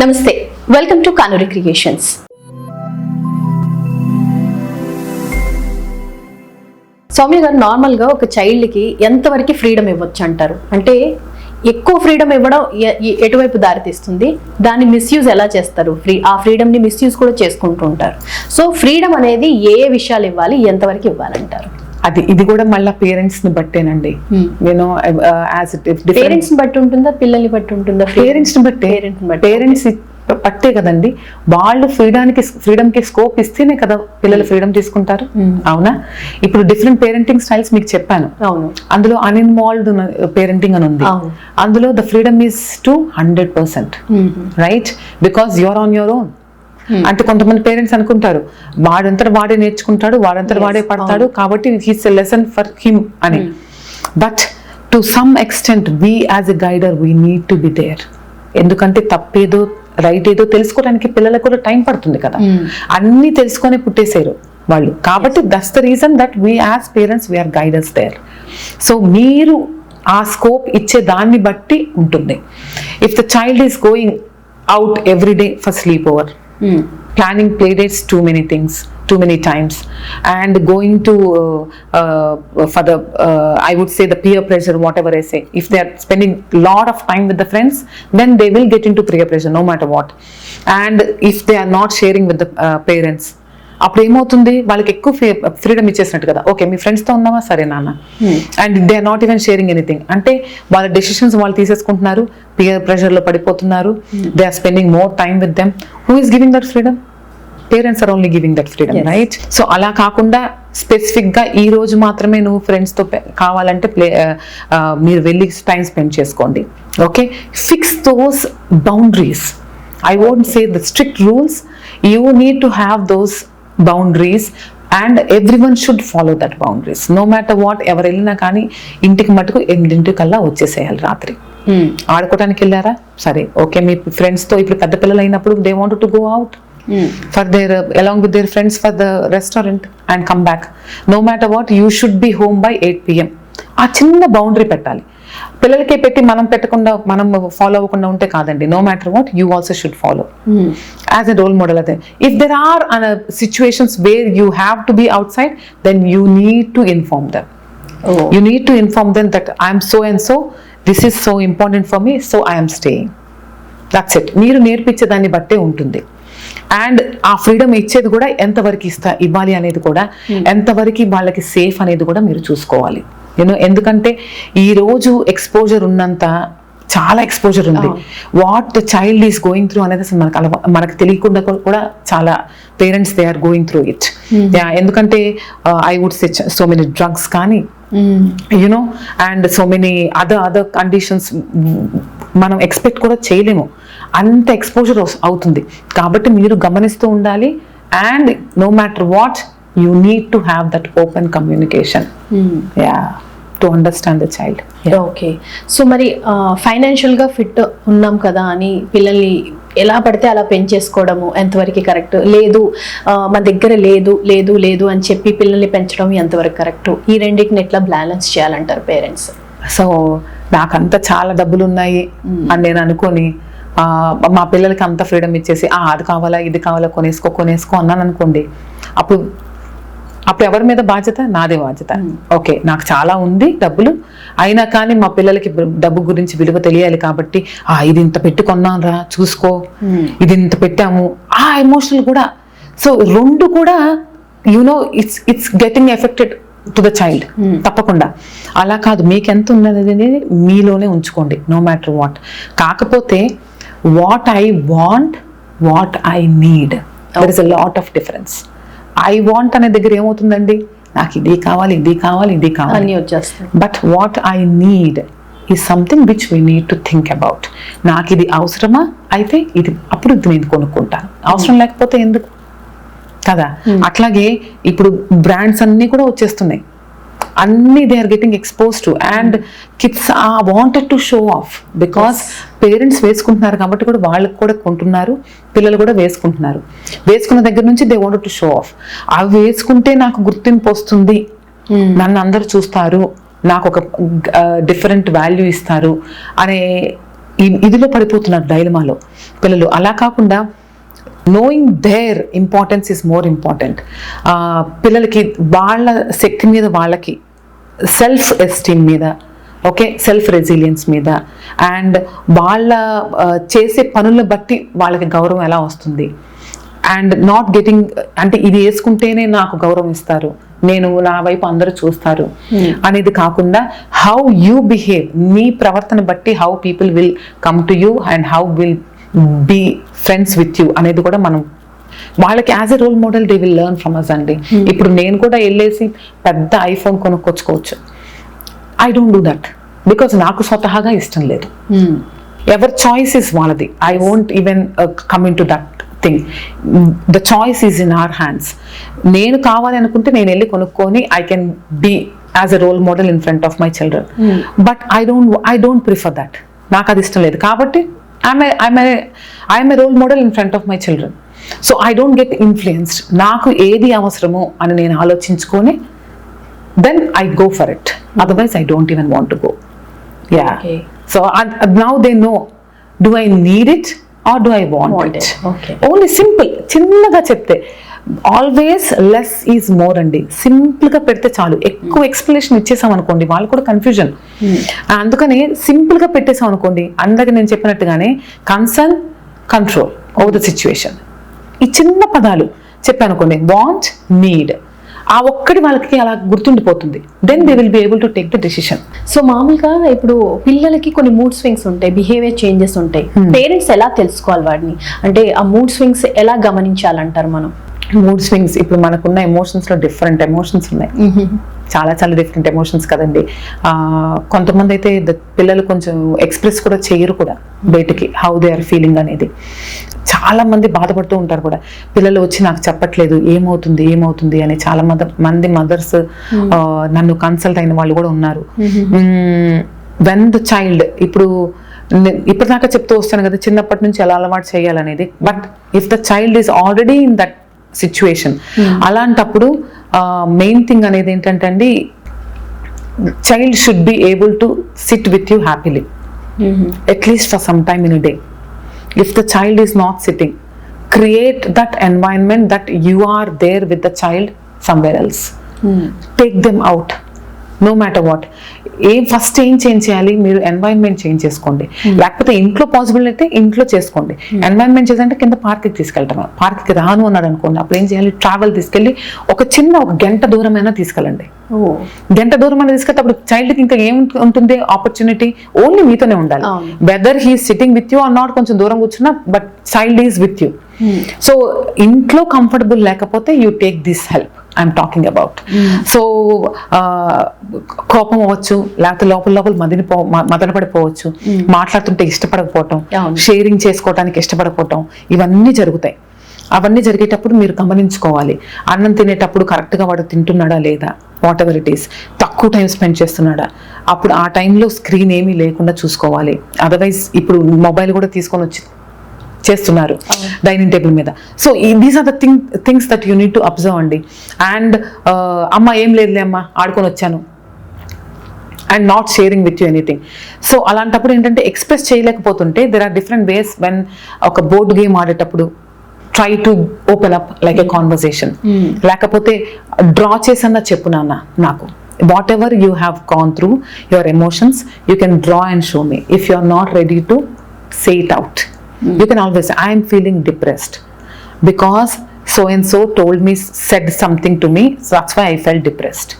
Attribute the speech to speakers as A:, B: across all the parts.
A: నమస్తే welcome to Kanuri creations Soumya గారు నార్మల్గా ఒక చైల్డ్కి ఎంతవరకు ఫ్రీడమ్ ఇవ్వచ్చు అంటారు? అంటే ఎక్కువ ఫ్రీడమ్ ఇవ్వడం ఎ- ఎటువైపు దారితీస్తుంది దాన్ని మిస్యూజ్ ఎలా చేస్తారు? ఫ్రీ ఆ ఫ్రీడమ్ని మిస్యూజ్ కూడా చేసుకుంటూ ఉంటారు. సో ఫ్రీడమ్ అనేది ఏ ఏ విషయాలు ఇవ్వాలి? ఎంతవరకు ఇవ్వాలంటారు?
B: అది ఇది కూడా మళ్ళీ పేరెంట్స్ని బట్టేనండి.
A: Hmm.
B: You know as it
A: parents బట్టి ఉంటుందా పిల్లల్ని బట్టి ఉంటుందా?
B: పేరెంట్స్ని బట్టే. పేరెంట్స్ పట్టే కదండి. వాళ్ళు ఫ్రీడానికి ఫ్రీడమ్కి స్కోప్ ఇస్తేనే కదా పిల్లలు ఫ్రీడమ్ తీసుకుంటారు.
A: Hmm.
B: అవునా? ఇప్పుడు డిఫరెంట్ పేరెంటింగ్ స్టైల్స్ మీకు చెప్పాను.
A: అవును.
B: అందులో అన్ఇన్వాల్వ్డ్ పేరెంటింగ్ అని ఉంది. అందులో the freedom is two hundred percent. Right because you're on your own
A: Hmm.
B: అంటే కొంతమంది పేరెంట్స్ అనుకుంటారు వాడంతట వాడే నేర్చుకుంటాడు వాడంతట వాడే పడతాడు కాబట్టి he's a lesson for him అని. But to some extent we as a guider we need to be there ఎందుకంటే తప్పేదో రైట్ ఏదో తెలుసుకోవడానికి పిల్లలకు కూడా టైం పడుతుంది కదా.
A: Hmm.
B: అన్ని తెలుసుకొని పుట్టేశారు వాళ్ళు. కాబట్టి that's the reason that we as parents we are guiders there so మీరు ఆ స్కోప్ ఇచ్చే దాన్ని బట్టి ఉంటుంది. If the child is going out every day for sleep over
A: hmm.
B: planning play dates too many things too many times. And going to uh, uh, for the uh, i would say the peer pressure whatever i say. If they are spending a lot of time with the friends then they will get into peer pressure no matter what. And if they are not sharing with the uh, parents అప్పుడు ఏమవుతుంది? వాళ్ళకి ఎక్కువ freedom ఇచ్చేసినట్టు కదా. Okay మీ ఫ్రెండ్స్తో ఉన్నావా? సరే నాన్న. And they are not even sharing anything అంటే వాళ్ళ డెసిషన్స్ వాళ్ళు తీసేసుకుంటున్నారు. పియర్ ప్రెషర్లో పడిపోతున్నారు. They are spending more time with them who is giving that freedom parents are only giving that freedom. Right so అలా కాకుండా స్పెసిఫిక్గా ఈ రోజు మాత్రమే నువ్వు ఫ్రెండ్స్తో పె- కావాలంటే ప్లే మీరు వెళ్ళి టైం స్పెండ్ చేసుకోండి. Okay fix those boundaries I won't say the strict rules you need to have those boundaries and everyone should follow that boundaries no matter what ఎవరు వెళ్ళినా కానీ ఇంటికి మటుకు ఎనిమిదింటికల్లా వచ్చేసేయాలి రాత్రి.
A: మ్మ్.
B: ఆడుకోవడానికి వెళ్ళారా? సరే ఓకే మీ ఫ్రెండ్స్తో ఇప్పుడు పెద్ద పిల్లలు అయినప్పుడు they want to go out their uh, along with their friends for the restaurant and come back. No matter what you should be home by 8 pm ఆ చిన్న బౌండరీ పెట్టాలి. పిల్లలకే పెట్టి మనం పెట్టకుండా మనం ఫాలో అవ్వకుండా ఉంటే కాదండి. No matter what you also should follow. As a role model అదే. If there are situations where you have to be outside then you need to inform them need to inform them that I'm so and so, this is so important for me, so I am staying. That's it మీరు నేర్పించే దాన్ని బట్టే ఉంటుంది. And ఆ freedom ఇచ్చేది కూడా ఎంతవరకు ఇస్తా ఇవ్వాలి అనేది కూడా ఎంతవరకు వాళ్ళకి సేఫ్ అనేది కూడా మీరు చూసుకోవాలి. యూనో ఎందుకంటే ఈ రోజు ఎక్స్పోజర్ ఉన్నంత చాలా ఎక్స్పోజర్ ఉంది. What the child is going through అనేది అసలు మనకు అలవా- మనకు తెలియకుండా కూడా చాలా parents they are going through it ఎందుకంటే I would say so many drugs కానీ. You know and so many other other conditions మనం ఎక్స్పెక్ట్ కూడా చేయలేము. అంత ఎక్స్పోజర్ అవుతుంది. కాబట్టి మీరు గమనిస్తూ ఉండాలి. And no matter what you need to have that open communication. Yeah to understand the child
A: okay so మరి ఫైనాన్షియల్గా ఫిట్ ఉన్నాం కదా అని పిల్లల్ని ఎలా పడితే అలా పెంచేసుకోవడము ఎంతవరకు కరెక్ట్ లేదు మన దగ్గర లేదు లేదు లేదు అని చెప్పి పిల్లల్ని పెంచడం ఎంతవరకు కరెక్ట్ ఈ రెండింటిని ఎట్లా బ్యాలెన్స్ చేయాలంటారు పేరెంట్స్
B: సో నాకంత చాలా డబ్బులు ఉన్నాయి అని నేను అనుకొని మా పిల్లలకి అంత ఫ్రీడమ్ ఇచ్చేసి "ఆ, అది కావాలా ఇది కావాలా కొనేసుకో కొనేసుకో అన్నాను అనుకోండి అప్పుడు అప్పుడు ఎవరి మీద బాధ్యత? నాదే బాధ్యత. ఓకే నాకు చాలా ఉంది డబ్బులు. అయినా కానీ మా పిల్లలకి డబ్బు గురించి విలువ తెలియాలి కాబట్టి ఆ ఇది ఇంత పెట్టి కొన్నాను రా చూసుకో ఇది ఇంత పెట్టాము. ఆ ఎమోషనల్ కూడా. సో రెండు కూడా you know it's it's getting affected to the child తప్పకుండా. అలా కాదు మీకు ఎంత ఉన్నది అనేది మీలోనే ఉంచుకోండి నో మ్యాటర్ వాట్ కాకపోతే what I want what I need there is a lot of difference I want అనే దగ్గర ఏమవుతుందండి? నాకు ఇది కావాలి ఇది కావాలి ఇది కావాలి.
A: వచ్చేస్తాయి.
B: బట్ వాట్ ఐ నీడ్ ఈ something which we need to think about నాకు ఇది అవసరమా? అయితే ఇది అప్పుడు ఇది నేను కొనుక్కుంటాను అవసరం లేకపోతే ఎందుకు? కదా? అట్లాగే ఇప్పుడు బ్రాండ్స్ అన్నీ కూడా వచ్చేస్తున్నాయి. అన్ని they are getting expose to and kids ఆ wanted to show off because parents వేసుకుంటున్నారు కాబట్టి కూడా వాళ్ళకి కూడా కొంటున్నారు పిల్లలు కూడా వేసుకుంటున్నారు. వేసుకున్న దగ్గర నుంచి they wanted to show off అవి వేసుకుంటే నాకు గుర్తింపు వస్తుంది. నన్ను అందరు చూస్తారు. నాకు ఒక డిఫరెంట్ వాల్యూ ఇస్తారు. అనే ఇదిలో పడిపోతున్నారు డైలమాలో పిల్లలు. అలా కాకుండా knowing their importance is more important పిల్లలకి వాళ్ళ శక్తి మీద వాళ్ళకి సెల్ఫ్ ఎస్టీమ్ మీద ఓకే సెల్ఫ్ రెసిలియన్స్ మీద అండ్ వాళ్ళ చేసే పనులను బట్టి వాళ్ళకి గౌరవం ఎలా వస్తుంది? అండ్ నాట్ గెటింగ్ అంటే ఇది వేసుకుంటేనే నాకు గౌరవం ఇస్తారు. నేను నా వైపు అందరూ చూస్తారు. అనేది కాకుండా హౌ యూ బిహేవ్ నీ ప్రవర్తన బట్టి how people will come to you and how will be friends with you అనేది కూడా మనం వాళ్ళకి as a role model they will learn from us అండి. ఇప్పుడు నేను కూడా వెళ్ళేసి పెద్ద iPhone కొనుక్కొచ్చుకోవచ్చు. I don't do that because నాకు స్వతహాగా ఇష్టం లేదు. ఎవరి చాయిస్ ఇస్ వాళ్ళది. I won't even coming to that thing the choice is in our hands నేను కావాలి అనుకుంటే నేను వెళ్ళి కొనుక్కొని I can be as a role model in front of my children but I don't I don't prefer that నాకు అది ఇష్టం లేదు. కాబట్టి I'm I'm I'm a role model in front of my children so I don't get influenced నాకు ఏది అవసరమో అని నేను ఆలోచించుకొని then I go for it. Otherwise, I don't even want to go. Yeah.
A: Okay.
B: So and, and now they know do I need it or do I want,
A: Want
B: it?
A: it. Okay.
B: Only simple చిన్నగా చెప్తే always less is more అండి. సింపుల్గా పెడితే చాలు. ఎక్కువ explanation ఇచ్చేసాం అనుకోండి వాళ్ళు కూడా కన్ఫ్యూజన్ అందుకని సింపుల్గా పెట్టేసాం అనుకోండి అందరికి నేను చెప్పినట్టుగానే concern control over the situation ఈ చిన్న పదాలు చెప్పాను అనుకోండి వాంట్ నీడ్ ఆ ఒక్కటి వాళ్ళకి అలా గుర్తుండిపోతుంది. Then they will be able to take the decision
A: so మామూలుగా ఇప్పుడు పిల్లలకి కొన్ని మూడ్ స్వింగ్స్ ఉంటాయి బిహేవియర్ చేంజెస్ ఉంటాయి. పేరెంట్స్ ఎలా తెలుసుకోవాలి వాడిని అంటే ఆ మూడ్ స్వింగ్స్ ఎలా గమనించాలంటారు మనం?
B: మూడ్ స్వింగ్స్ ఇప్పుడు మనకున్న ఎమోషన్స్లో డిఫరెంట్ ఎమోషన్స్ ఉన్నాయి. చాలా చాలా డిఫరెంట్ ఎమోషన్స్ కదండి. ఆ, కొంతమంది అయితే పిల్లలు కొంచెం ఎక్స్ప్రెస్ కూడా చేయరు కూడా బయటికి హౌ దే ఆర్ ఫీలింగ్ అనేది. చాలా మంది బాధపడుతూ ఉంటారు కూడా. పిల్లలు వచ్చి నాకు చెప్పట్లేదు ఏమవుతుంది ఏమవుతుంది అని చాలా మంది మంది మదర్స్ నన్ను కన్సల్ట్ అయిన వాళ్ళు కూడా ఉన్నారు. వెన్ ద చైల్డ్ ఇప్పుడు ఇప్పటిదాకా చెప్తూ వస్తాను కదా చిన్నప్పటి నుంచి ఎలా అలవాటు చేయాలనేది. But if the child is already in that situation hmm. అలాంటప్పుడు మెయిన్ థింగ్ అనేది ఏంటంటే అండి child should be able to sit with you happily at least for some time in day if the child is not sitting create that environment that you are there with the child somewhere else take them out no matter what ఏం first ఏం change చేయాలి? మీరు environment change చేసుకోండి. లేకపోతే ఇంట్లో possible అయితే ఇంట్లో చేసుకోండి. ఎన్వైరన్మెంట్ చేసి అంటే కింద పార్క్కి తీసుకెళ్ళటం పార్క్కి రాను అన్నాడు అనుకోండి. అప్పుడు ఏం చేయాలి? ట్రావెల్ తీసుకెళ్ళి ఒక చిన్న ఒక గంట దూరమైనా తీసుకెళ్ళండి.
A: ఓ.
B: గంట దూరం అనేది తీసుకెళ్తే అప్పుడు చైల్డ్కి ఇంకా ఏం ఉంటుంది? ఆపర్చునిటీ ఓన్లీ మీతోనే ఉండాలి. Whether he sitting with you not కొంచెం దూరం కూర్చున్నా but child is with you so ఇంట్లో కంఫర్టబుల్ లేకపోతే you take this help I'm talking about so కోపం అవ్వచ్చు లేకపోతే లోపల లోపల మదిని మదన పడిపోవచ్చు మాట్లాడుతుంటే ఇష్టపడకపోవటం. షేరింగ్ చేసుకోవడానికి ఇష్టపడకపోవటం ఇవన్నీ జరుగుతాయి. అవన్నీ జరిగేటప్పుడు మీరు గమనించుకోవాలి. అన్నం తినేటప్పుడు కరెక్ట్గా వాడు తింటున్నాడా లేదా? వాట్ ఎవర్ ఇట్ ఈస్ తక్కువ టైం స్పెండ్ చేస్తున్నాడా? అప్పుడు ఆ టైంలో స్క్రీన్ ఏమీ లేకుండా చూసుకోవాలి. అదర్వైజ్ ఇప్పుడు మొబైల్ కూడా తీసుకొని వచ్చి చేస్తున్నారు డైనింగ్ టేబుల్ మీద. So these are the thing things that you need to observe అండి అండ్ అమ్మ ఏం లేదులే అమ్మ ఆడుకొని వచ్చాను. And not sharing with you anything so అలాంటప్పుడు ఏంటంటే express చేయలేకపోతుంటే there are different ways when ఒక బోర్డ్ గేమ్ ఆడేటప్పుడు try to open up like a conversation లేకపోతే డ్రా చేసన్నా చెప్పు నాన్న నాకు. Whatever you have gone through your emotions you can draw and show me if you are not ready to say it out always can always I'm feeling depressed because so and so told me said something to me so that's why i felt depressed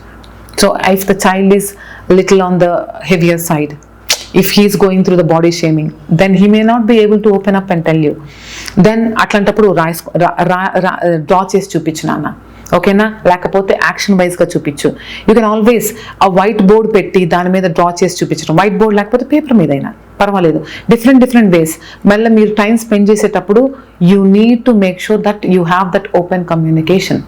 B: so if the child is little on the heavier side if he is going through the body shaming then he may not be able to open up and tell you then అట్లాంటప్పుడు రాసుకో draw చేసి చూపించు నాన్న ఓకేనా లేకపోతే action వైజ్గా చూపించు you can always ఆ వైట్ బోర్డ్ పెట్టి దాని మీద డ్రా చేసి చూపించడం వైట్ బోర్డ్ లేకపోతే పేపర్ మీదైనా పర్వాలేదు. డిఫరెంట్ డిఫరెంట్ వేస్ మళ్ళీ మీరు టైం స్పెండ్ చేసేటప్పుడు you need to make sure that you have that open communication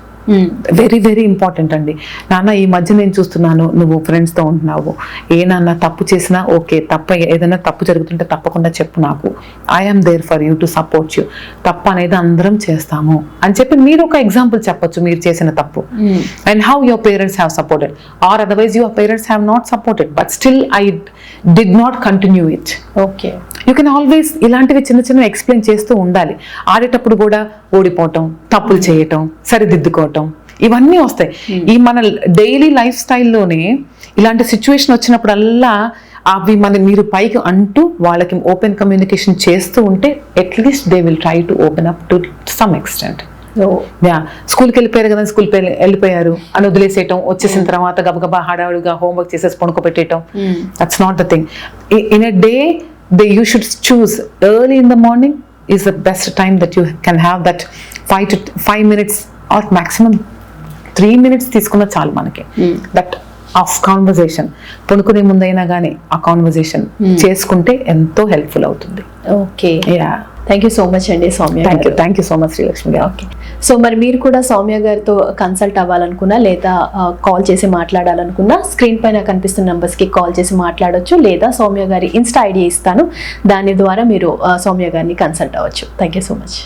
B: very very important అండి. నాన్న ఈ మధ్య నేను చూస్తున్నాను నువ్వు ఫ్రెండ్స్తో ఉంటున్నావు. ఏ నాన్న తప్పు చేసినా ఓకే తప్ప ఏదైనా తప్పు జరుగుతుంటే తప్పకుండా చెప్పు నాకు. I'm there for you to support you తప్పు అనేది అందరం చేస్తాము. అని చెప్పి మీరు ఒక ఎగ్జాంపుల్ చెప్పొచ్చు మీరు చేసిన తప్పు. And how your parents have supported or otherwise your parents have not supported but still I did not continue it
A: okay
B: you can always ఇలాంటివి చిన్న చిన్న ఎక్స్ప్లెయిన్ చేస్తూ ఉండాలి. ఆడేటప్పుడు కూడా ఓడిపోవటం తప్పులు చేయటం సరిదిద్దుకోవటం ఇవన్నీ వస్తాయి. ఈ మన డైలీ లైఫ్ స్టైల్లోనే ఇలాంటి సిచ్యువేషన్ వచ్చినప్పుడల్లా అవి మన మీరు పైకి అంటూ వాళ్ళకి ఓపెన్ కమ్యూనికేషన్ చేస్తూ ఉంటే at least they will try to open up to some extent yeah స్కూల్కి వెళ్ళిపోయారు కదా స్కూల్కి వెళ్ళిపోయారు. అని వదిలేసేయటం వచ్చేసిన తర్వాత గబగబా హడావుడిగా హోంవర్క్ చేసేసి పడుకోబెట్టేయటం. That's not the thing in a day they you should choose early in the morning is the best time that you can have that five to five minutes or maximum three minutes తీసుకున్న చాలు మనకి. That of conversation పడుకునే ముందైనా కానీ ఆ conversation చేసుకుంటే ఎంతో helpful అవుతుంది.
A: Okay
B: yeah
A: thank you so much అండి Soumya
B: thank you. Thank you so much Srilakshmi garu.
A: Okay so మరి మీరు కూడా సౌమ్య గారితో కన్సల్ట్ అవ్వాలనుకున్నా లేదా కాల్ చేసి మాట్లాడాలనుకున్నా స్క్రీన్ పైన కనిపిస్తున్న నెంబర్స్కి కాల్ చేసి మాట్లాడొచ్చు లేదా సౌమ్య గారి ఇన్స్టా ఐడి ఇస్తాను. దాని ద్వారా మీరు సౌమ్య గారిని కన్సల్ట్ అవ్వచ్చు. Thank you so much